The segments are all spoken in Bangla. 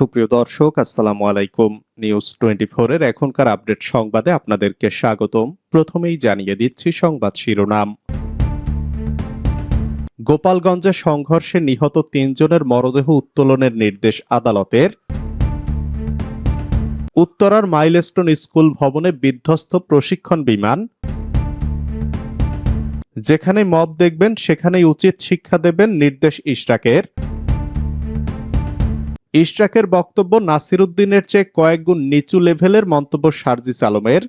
সুপ্রিয় দর্শক, আসসালামু আলাইকুম। নিউজ টোয়েন্টি এর এখনকার আপডেট সংবাদে আপনাদেরকে স্বাগতম। প্রথমেই জানিয়ে দিচ্ছি সংবাদ শিরোনাম। গোপালগঞ্জে সংঘর্ষে নিহত তিনজনের মরদেহ উত্তোলনের নির্দেশ আদালতের। উত্তরার মাইলস্টোন স্কুল ভবনে বিধ্বস্ত প্রশিক্ষণ বিমান। যেখানে মব দেখবেন, সেখানেই উচিত শিক্ষা দেবেন নির্দেশ ইশরাকের। ইশরাকের বক্তব্য নাসিরুদ্দিনের চেয়ে কয়েকগুণ নিচু লেভেলের মন্তব্য সার্জিস আলমের।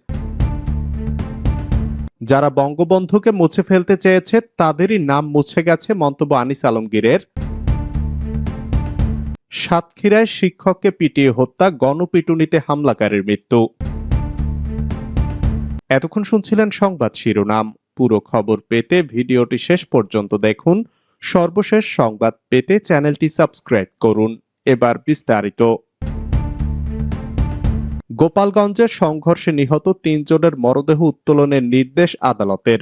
যারা বঙ্গবন্ধুকে মুছে ফেলতে চেয়েছে, তাদেরই নাম মুছে গেছে মন্তব্য আনিস আলমগীরের। সাতক্ষীরায় শিক্ষককে পিটিয়ে হত্যা, গণপিটুনিতে হামলাকারীর মৃত্যু। এতক্ষণ শুনছিলেন সংবাদ শিরোনাম। পুরো খবর পেতে ভিডিওটি শেষ পর্যন্ত দেখুন। সর্বশেষ সংবাদ পেতে চ্যানেলটি সাবস্ক্রাইব করুন। এবার বিস্তারিত। গোপালগঞ্জের সংঘর্ষে নিহত তিনজনের মরদেহ উত্তোলনের নির্দেশ আদালতের।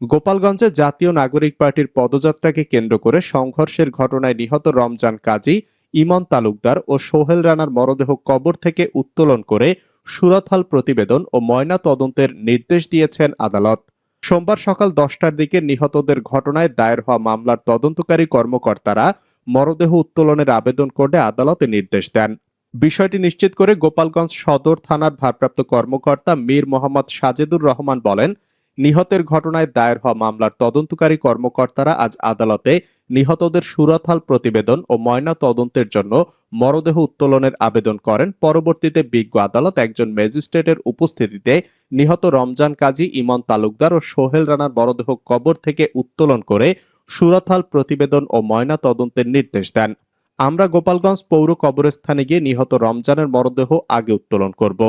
গোপালগঞ্জে জাতীয় নাগরিক পার্টির পদযাত্রাকে কেন্দ্র করে সংঘর্ষের ঘটনায় নিহত রমজান কাজী, ইমন তালুকদার ও সোহেল রানার মরদেহ কবর থেকে উত্তোলন করে সুরতহাল প্রতিবেদন ও ময়না তদন্তের নির্দেশ দিয়েছেন আদালত। সোমবার সকাল দশটার দিকে নিহতদের ঘটনায় দায়ের হওয়া মামলার তদন্তকারী কর্মকর্তারা মরদেহ উত্তোলনের আবেদন করে আদালতে নির্দেশ দেন। বিষয়টি নিশ্চিত করে গোপালগঞ্জ সদর থানার ভারপ্রাপ্ত কর্মকর্তা মীর মোহাম্মদ সাজেদুর রহমান বলেন, নিহতের ঘটনায় দায়ের হওয়া মামলার তদন্তকারী কর্মকর্তারা আজ আদালতে নিহতদের সুরতহাল প্রতিবেদন ও ময়না তদন্তের জন্য মরদেহ উত্তোলনের আবেদন করেন। পরবর্তীতে বিজ্ঞ আদালত একজন ম্যাজিস্ট্রেটের উপস্থিতিতে নিহত রমজান কাজী ইমন তালুকদার ও সোহেল রানার মরদেহ কবর থেকে উত্তোলন করে সুরতহাল প্রতিবেদন ও ময়না তদন্তের নির্দেশ দেন। আমরা গোপালগঞ্জ পৌর কবরস্থানে গিয়ে নিহত রমজানের মরদেহ আগে উত্তোলন করব।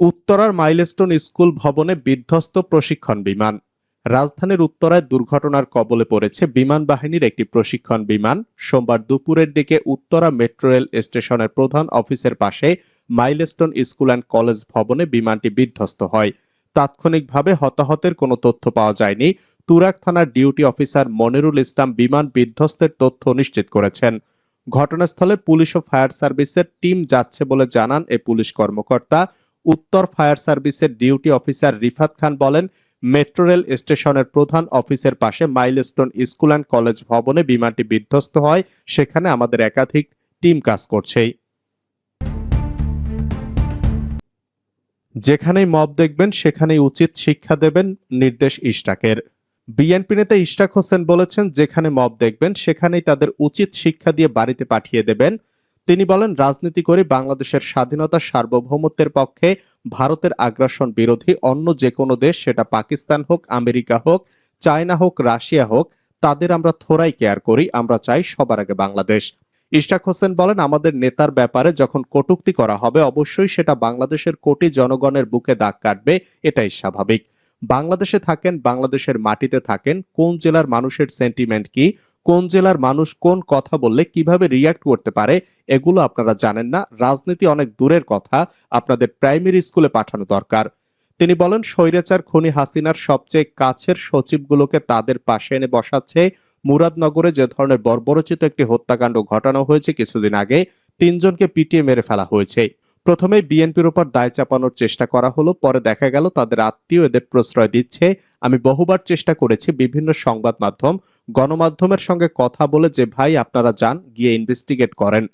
উত্তরার মাইলস্টোন স্কুল ভবনে বিধ্বস্ত প্রশিক্ষণ বিমান। রাজধানীর উত্তরায় দুর্ঘটনার কবলে পড়েছে বিমান বাহিনীর একটি প্রশিক্ষণ বিমান। সোমবার দুপুরের দিকে উত্তরা মেট্রো রেল স্টেশনের প্রধান অফিসের পাশে মাইলস্টোন স্কুল অ্যান্ড কলেজ ভবনে বিমানটি বিধ্বস্ত হয়। তাৎক্ষণিকভাবে হতাহতের কোনো তথ্য পাওয়া যায়নি। তুরাক থানার ডিউটি অফিসার মনিরুল ইসলাম বিমান বিধ্বস্তের তথ্য নিশ্চিত করেছেন। ঘটনাস্থলে পুলিশ ও ফায়ার সার্ভিসের টিম যাচ্ছে বলে জানান এ পুলিশ কর্মকর্তা। উত্তর ফায়ার সার্ভিসের ডিউটি অফিসার রিফাত খান বলেন, মেট্রো রেল স্টেশনের প্রধান অফিসের পাশে মাইলস্টোন স্কুল অ্যান্ড কলেজ ভবনে বিমানটি বিধ্বস্ত হয়। সেখানে আমাদের একাধিক টিম কাজ করছে যেখানেই মব দেখবেন, সেখানেই উচিত শিক্ষা দেবেন, নির্দেশ ইশরাকের বিএনপি নেতা ইশরাক হোসেন বলেছেন, যেখানে মব দেখবেন, সেখানেই তাদের উচিত শিক্ষা দিয়ে বাড়িতে পাঠিয়ে দেবেন। তিনি বলেন, রাজনীতি করে বাংলাদেশের স্বাধীনতা সার্বভৌমত্বের পক্ষে ভারতের আগ্রাসন বিরোধী অন্য যে কোনো দেশ, সেটা পাকিস্তান হোক, আমেরিকা হোক, চায়না হোক, রাশিয়া হোক, তাদের আমরা থোড়াই কেয়ার করি, আমরা চাই সবার আগে বাংলাদেশ। ইশরাক হোসেন বলেন, আমাদের নেতার ব্যাপারে যখন কটূক্তি করা হবে, অবশ্যই সেটা বাংলাদেশের কোটি জনগণের বুকে দাগ কাটবে, এটাই স্বাভাবিক। বাংলাদেশে থাকেন, বাংলাদেশের মাটিতে থাকেন, কোন জেলার মানুষের সেন্টিমেন্ট কি, কোন জেলার মানুষ কোন কথা বললে কীভাবে রিয়াক্ট করতে পারে, এগুলো আপনারা জানেন না। রাজনীতি অনেক দূরের কথা, আপনাদের প্রাইমারি স্কুলে পাঠানো দরকার। তিনি বলেন, স্বৈরাচার খনি হাসিনার সবচেয়ে কাছের সচিবগুলোকে তাদের পাশে এনে বসাচ্ছে মুরাদনগরে যে ধরনের বর্বরচিত একটি হত্যাকাণ্ড ঘটানো হয়েছে কিছুদিন আগে, তিনজনকে পিটিয়ে মেরে ফেলা হয়েছে। প্রথমে বিএনপির উপর দায় চাপানোর চেষ্টা করা হলো, পরে দেখা গেল তাদের আত্মীয় এদের প্রশ্রয় দিচ্ছে। আমি বহুবার চেষ্টা করেছি বিভিন্ন সংবাদ মাধ্যম, গণমাধ্যমের সঙ্গে কথা বলে যে, ভাই, আপনারা যান, গিয়ে ইনভেস্টিগেট করেন।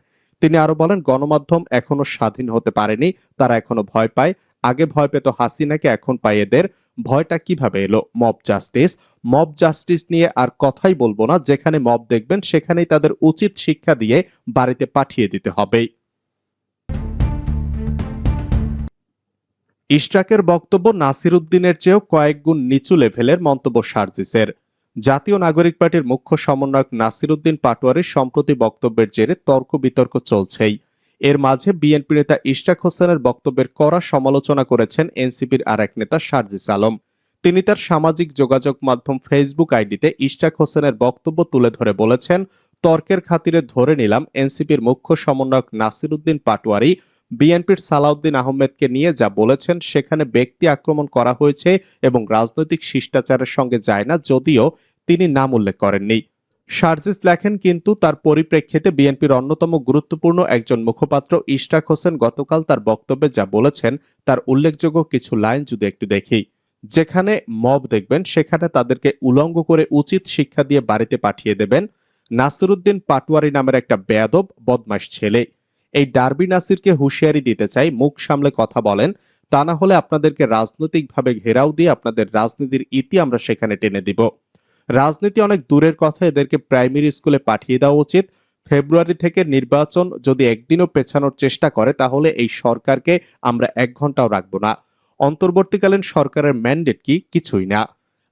তিনি আরও বলেন, গণমাধ্যম এখনও স্বাধীন হতে পারেনি, তারা এখনও ভয় পায়। আগে ভয় পেত হাসিনাকে, এখন পায় এদের। ভয়টা কীভাবে এলো? Mob justice. মব জাস্টিস নিয়ে আর কথাই বলব না। যেখানে মব দেখবেন, সেখানেই তাদের উচিত শিক্ষা দিয়ে বাড়িতে পাঠিয়ে দিতে হবে। ইশরাকের বক্তব্য নাসির উদ্দিনের চেয়েও কয়েক গুণ নিচু লেভেলের মন্তব্য সার্জিসের। জাতীয় নাগরিক পার্টির মুখ্য সমন্বয়ক নাসির উদ্দিন পাটোয়ারির সম্প্রতি বক্তব্যের জেরে তর্ক বিতর্ক চলছেই। এর মাঝে বিএনপি নেতা ইশরাক হোসেনের বক্তব্যের কড়া সমালোচনা করেছেন এনসিপির আর এক নেতা সার্জিস আলম। তিনি তার সামাজিক যোগাযোগ মাধ্যম ফেসবুক আইডিতে ইশরাক হোসেনের বক্তব্য তুলে ধরে বলেছেন, তর্কের খাতিরে ধরে নিলাম এনসিপির মুখ্য সমন্বয়ক নাসির উদ্দিন পাটোয়ারি বিএনপির সালাউদ্দিন আহমেদকে নিয়ে যা বলেছেন, সেখানে ব্যক্তি আক্রমণ করা হয়েছে এবং রাজনৈতিক শিষ্টাচারের সঙ্গে যায় না, যদিও তিনি নাম উল্লেখ করেননি। শারজিস লেখেন, কিন্তু তার পরিপ্রেক্ষিতে বিএনপির অন্যতম গুরুত্বপূর্ণ একজন মুখপাত্র ইশরাক হোসেন গতকাল তার বক্তব্যে যা বলেছেন, তার উল্লেখযোগ্য কিছু লাইন যদি একটু দেখি। যেখানে মব দেখবেন, সেখানে তাদেরকে উলঙ্গ করে উচিত শিক্ষা দিয়ে বাড়িতে পাঠিয়ে দেবেন। নাসিরুদ্দিন পাটোয়ারি নামের একটা বেয়াদব বদমাস ছেলে। এই ডার্বি নাসিরকে হুঁশিয়ারি দিতে চাই, মুখ সামলে কথা বলেন। তা না হলে আপনাদেরকে রাজনৈতিকভাবে ঘেরাও দিয়ে আপনাদের রাজনীতির ইতি আমরা সেখানে টেনে দিব। রাজনীতি অনেক দূরের কথা, এদেরকে প্রাইমারি স্কুলে পাঠিয়ে দেওয়া উচিত। ফেব্রুয়ারি থেকে নির্বাচন যদি একদিনও পেছানোর চেষ্টা করে, তাহলে এই সরকারকে আমরা এক ঘন্টাও রাখব না। অন্তর্বর্তীকালীন সরকারের ম্যান্ডেট কি? কিছুই না।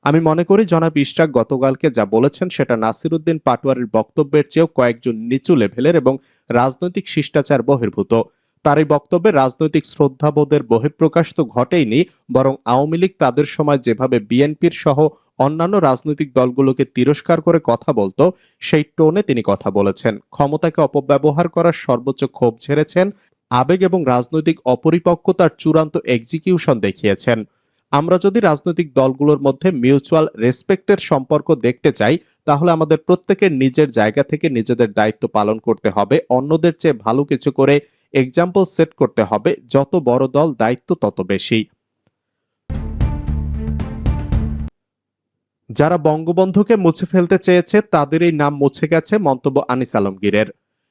আমি মনে করি জনাব ইশরাক গতকালকে যা বলেছেন সেটা নাসিরুদ্দিন পাটোয়ারির বক্তব্যের চেয়েও কয়েকজন নিচু লেভেলের এবং রাজনৈতিক শিষ্টাচার বহির্ভূত। তার এই বক্তব্যে রাজনৈতিক শ্রদ্ধাবোধের বহিঃপ্রকাশ তো ঘটেইনি, বরং আওয়ামী লীগ তাদের সময় যেভাবে বিএনপির সহ অন্যান্য রাজনৈতিক দলগুলোকে তিরস্কার করে কথা বলতো, সেই টোনে তিনি কথা বলেছেন। ক্ষমতাকে অপব্যবহার করার সর্বোচ্চ ক্ষোভ ঝেড়েছেন, আবেগ এবং রাজনৈতিক অপরিপক্কতার চূড়ান্ত এক্সিকিউশন দেখিয়েছেন। আমরা যদি রাজনৈতিক দলগুলোর মধ্যে মিউচুয়াল রেসপেক্টের সম্পর্ক দেখতে চাই, তাহলে আমাদের প্রত্যেকের নিজের জায়গা থেকে নিজেদের দায়িত্ব পালন করতে হবে। অন্যদের চেয়ে ভালো কিছু করে এক্সাম্পল সেট করতে হবে। যত বড় দল, দায়িত্ব তত বেশি। যারা বঙ্গবন্ধুকে মুছে ফেলতে চেয়েছে, তাদের এই নাম মুছে গেছে মন্তব্য আনিস আলমগীরের।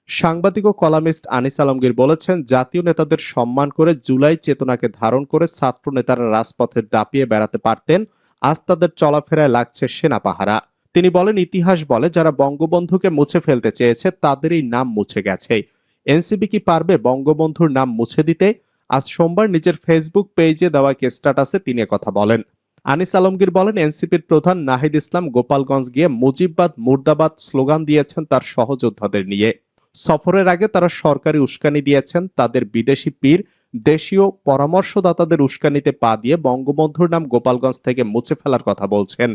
সাংবাদিক ও কলামিস্ট আনিস আলমগীর বলেছেন, জাতীয় নেতাদের সম্মান করে জুলাই চেতনাকে ধারণ করে ছাত্র নেতারা রাজপথে দাপিয়ে বেড়াতে পারতেন। আজ তাদের চলাফেরায় লাগছে সেনা পাহারা। তিনি বলেন, ইতিহাস বলে, যারা বঙ্গবন্ধুকে মুছে ফেলতে চেয়েছে, তাদেরই নাম মুছে গেছে। এনসিবি কি পারবে বঙ্গবন্ধুর নাম মুছে দিতে? আজ সোমবার নিজের ফেসবুক পেজে দেওয়া এক স্ট্যাটাসে তিনি কথা বলেন। আনিস আলমগীর বলেন, এনসিপির প্রধান নাহিদ ইসলাম গোপালগঞ্জ গিয়ে মুজিববাদ, মুর্দাবাদ স্লোগান দিয়েছেন তার সহযোদ্ধাদের নিয়ে। সফরের আগে তারা সরকারি উস্কানি দিয়েছেন তাদের বিদেশি পীর, দেশীয় পরামর্শদাতাদের উস্কানিতে পা দিয়ে বঙ্গবন্ধুর নাম গোপালগঞ্জ থেকে মুছে ফেলার কথা বলছেন।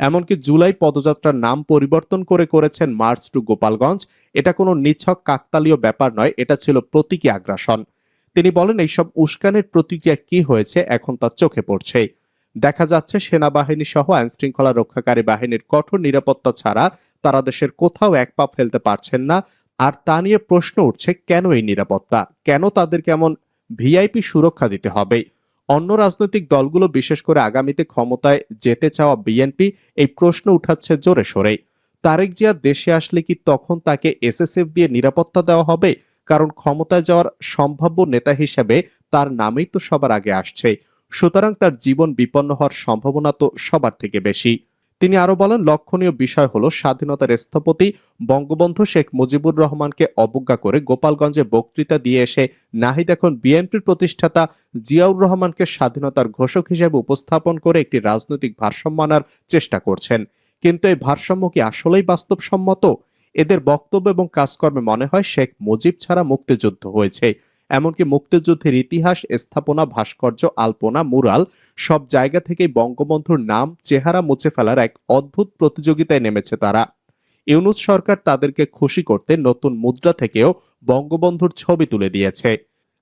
এমনকি জুলাই পদযাত্রার নাম পরিবর্তন করে করেছেন মার্চ টু গোপালগঞ্জ। এটা কোনো নিছক, কাকতালীয় ব্যাপার নয়, এটা ছিল প্রতীকী আগ্রাসন। তিনি বলেন, এইসব উস্কানির প্রতিক্রিয়া কি হয়েছে এখন তা চোখে পড়ছে। দেখা যাচ্ছে সেনাবাহিনী সহ আইন শৃঙ্খলা রক্ষাকারী বাহিনীর কঠোর নিরাপত্তা ছাড়া তারা দেশের কোথাও এক পা ফেলতে পারছেন না। আর তা নিয়ে প্রশ্ন উঠছে, কেন এই নিরাপত্তা? কেন তাদেরকে এমন ভিআইপি সুরক্ষা দিতে হবে? অন্য রাজনৈতিক দলগুলো বিশেষ করে আগামীতে ক্ষমতায় যেতে চাওয়া বিএনপি এই প্রশ্ন উঠাচ্ছে জোরে সোরে। তারেক জিয়া দেশে আসলে কি তখন তাকে এসএসএফ দিয়ে নিরাপত্তা দেওয়া হবে? কারণ ক্ষমতায় যাওয়ার সম্ভাব্য নেতা হিসেবে তার নামেই তো সবার আগে আসছে। সুতরাং তার জীবন বিপন্ন হওয়ার সম্ভাবনা তো সবার থেকে বেশি। তিনি আরও বলেন, লক্ষণীয় বিষয় হলো স্বাধীনতার স্থপতি বঙ্গবন্ধু শেখ মুজিবুর রহমানকে অবজ্ঞা করে গোপালগঞ্জে বক্তৃতা দিয়ে এসে নাহিদ এখন বিএনপির প্রতিষ্ঠাতা জিয়াউর রহমানকে স্বাধীনতার ঘোষক হিসেবে উপস্থাপন করে একটি রাজনৈতিক ভারসাম্য আনার চেষ্টা করছেন। কিন্তু এই ভারসাম্য কি আসলেই বাস্তবসম্মত? এদের বক্তব্য এবং কাজকর্মে মনে হয় শেখ মুজিব ছাড়া মুক্তিযুদ্ধ হয়েছে। এমনকি মুক্তিযুদ্ধের ইতিহাস, স্থাপনা, ভাস্কর্য, আলপনা, মুরাল সব জায়গা থেকেই বঙ্গবন্ধুর নাম, চেহারা মুছে ফেলার এক অদ্ভুত প্রতিযোগিতায় নেমেছে তারা। ইউনুস সরকার তাদেরকে খুশি করতে নতুন মুদ্রা থেকেও বঙ্গবন্ধুর ছবি তুলে দিয়েছে।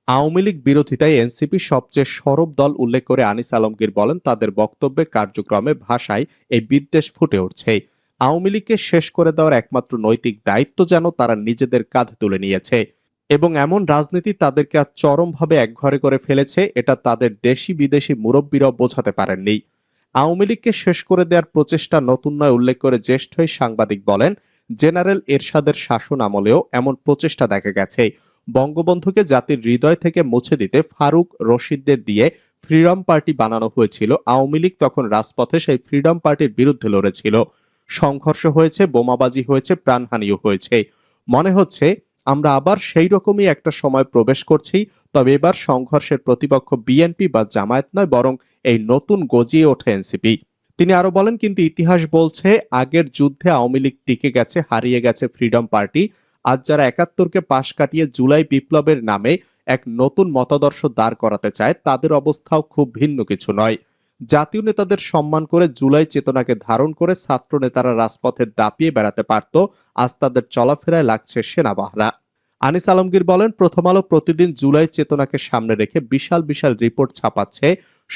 আওয়ামী লীগ বিরোধিতায় এনসিপি সবচেয়ে সরব দল উল্লেখ করে আনিস আলমগীর বলেন, তাদের বক্তব্যে কার্যক্রমে ভাষায় এই বিদ্বেষ ফুটে উঠছে। আওয়ামী লীগকে শেষ করে দেওয়ার একমাত্র নৈতিক দায়িত্ব যেন তারা নিজেদের কাঁধে তুলে নিয়েছে। এবং এমন রাজনীতি তাদেরকে আজ চরমভাবে একঘরে করে ফেলেছে, এটা তাদের দেশি বিদেশি মুরব্বীরাও বোঝাতে পারেননি। আওয়ামী লীগকে শেষ করে দেওয়ার প্রচেষ্টা নতুন নয় উল্লেখ করে জ্যেষ্ঠ সাংবাদিক বলেন, জেনারেল এরশাদের শাসন আমলেও এমন প্রচেষ্টা দেখা গেছে। বঙ্গবন্ধুকে জাতির হৃদয় থেকে মুছে দিতে ফারুক রশিদদের দিয়ে ফ্রিডম পার্টি বানানো হয়েছিল। আওয়ামী লীগ তখন রাজপথে সেই ফ্রিডম পার্টির বিরুদ্ধে লড়েছিল। সংঘর্ষ হয়েছে, বোমাবাজি হয়েছে, প্রাণহানিও হয়েছে। মনে হচ্ছে আমরা আবার সেই রকমই একটা সময় প্রবেশ করছি, তবে এবার সংঘর্ষের প্রতিপক্ষ বিএনপি বা জামায়াত নয়, বরং এই নতুন গজিয়ে ওঠে এনসিপি তিনি আরও বলেন, কিন্তু ইতিহাস বলছে, আগের যুদ্ধে আওয়ামী লীগ টিকে গেছে, হারিয়ে গেছে ফ্রিডম পার্টি আজ যারা একাত্তরকে পাশ কাটিয়ে জুলাই বিপ্লবের নামে এক নতুন মতাদর্শ দাঁড় করাতে চায়, তাদের অবস্থাও খুব ভিন্ন কিছু নয়। জাতীয় নেতাদের সম্মান করে জুলাই চেতনাকে ধারণ করে ছাত্র নেতারা রাজপথে দাপিয়ে বেড়াতে পারত। আজ তাদের চলাফেরায় লাগছে সেনাবাহরা। আনিস আলমগীর বলেন, প্রথম আলো প্রতিদিন জুলাই চেতনাকে সামনে রেখে বিশাল বিশাল রিপোর্ট ছাপাচ্ছে।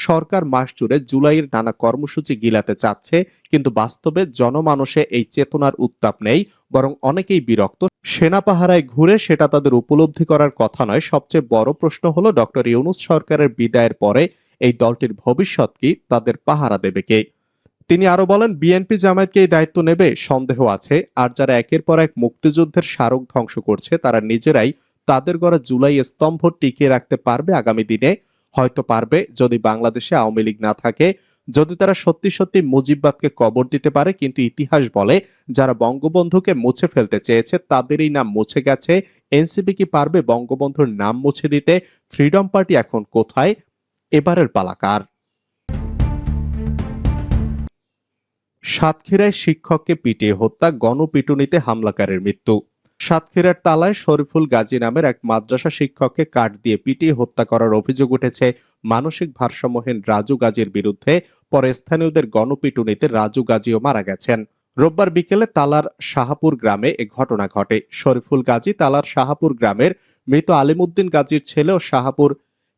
সরকার মাস জুড়ে জুলাইয়ের নানা কর্মসূচি গিলাতে চাচ্ছে, কিন্তু বাস্তবে জনমানসে এই চেতনার উত্তাপ নেই, বরং অনেকেই বিরক্ত। সেনা পাহারায় ঘুরে সেটা তাদের উপলব্ধি করার কথা নয়। সবচেয়ে বড় প্রশ্ন হলো, ডক্টর ইউনুস সরকারের বিদায়ের পরে এই দলটির ভবিষ্যৎ কি, তাদের পাহারা দেবে কে? তিনি আরও বলেন, বিএনপি জামায়াতকে এই দায়িত্ব নেবে, সন্দেহ আছে, আর যারা একের পর এক মুক্তিযুদ্ধের স্মারক ধ্বংস করছে, তারা নিজেরাই তাদের গড়া জুলাই স্তম্ভ টিকিয়ে রাখতে পারবে আগামী দিনে। হয়তো পারবে যদি বাংলাদেশে আওয়ামী লীগ না থাকে। যদি তারা সত্যি সত্যি মুজিববাদকে কবর দিতে পারে, কিন্তু ইতিহাস বলে, যারা বঙ্গবন্ধুকে মুছে ফেলতে চেয়েছে, তাদেরই নাম মুছে গেছে। এনসিপি কি পারবে বঙ্গবন্ধুর নাম মুছে দিতে? ফ্রিডম পার্টি এখন কোথায়? এবারের পালাকার। সাতক্ষীরায় শিক্ষককে পিটিয়ে হত্যা, গণপিটুনিতে হামলাকারীর মৃত্যু। সাতক্ষীরার তালায় শরীফুল গাজী নামের এক মাদ্রাসা শিক্ষককে কাঠ দিয়ে পিটিয়ে হত্যা করার অভিযোগ উঠেছে মানসিক ভারসাম্যহীন রাজু গাজীর বিরুদ্ধে। পরে স্থানীয়দের গণপিটুনিতে রাজু গাজীও মারা গেছেন। রোববার বিকেলে তালার শাহাপুর গ্রামে এ ঘটনা ঘটে। শরীফুল গাজী তালার শাহাপুর গ্রামের মৃত আলিমুদ্দিন গাজীর ছেলে ও শাহাপুর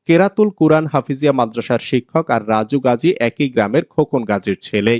কেরাতুল কুরআন হাফিজিয়া মাদ্রাসার শিক্ষক আর রাজু গাজী একই গ্রামের খোকন গাজীর ছেলে।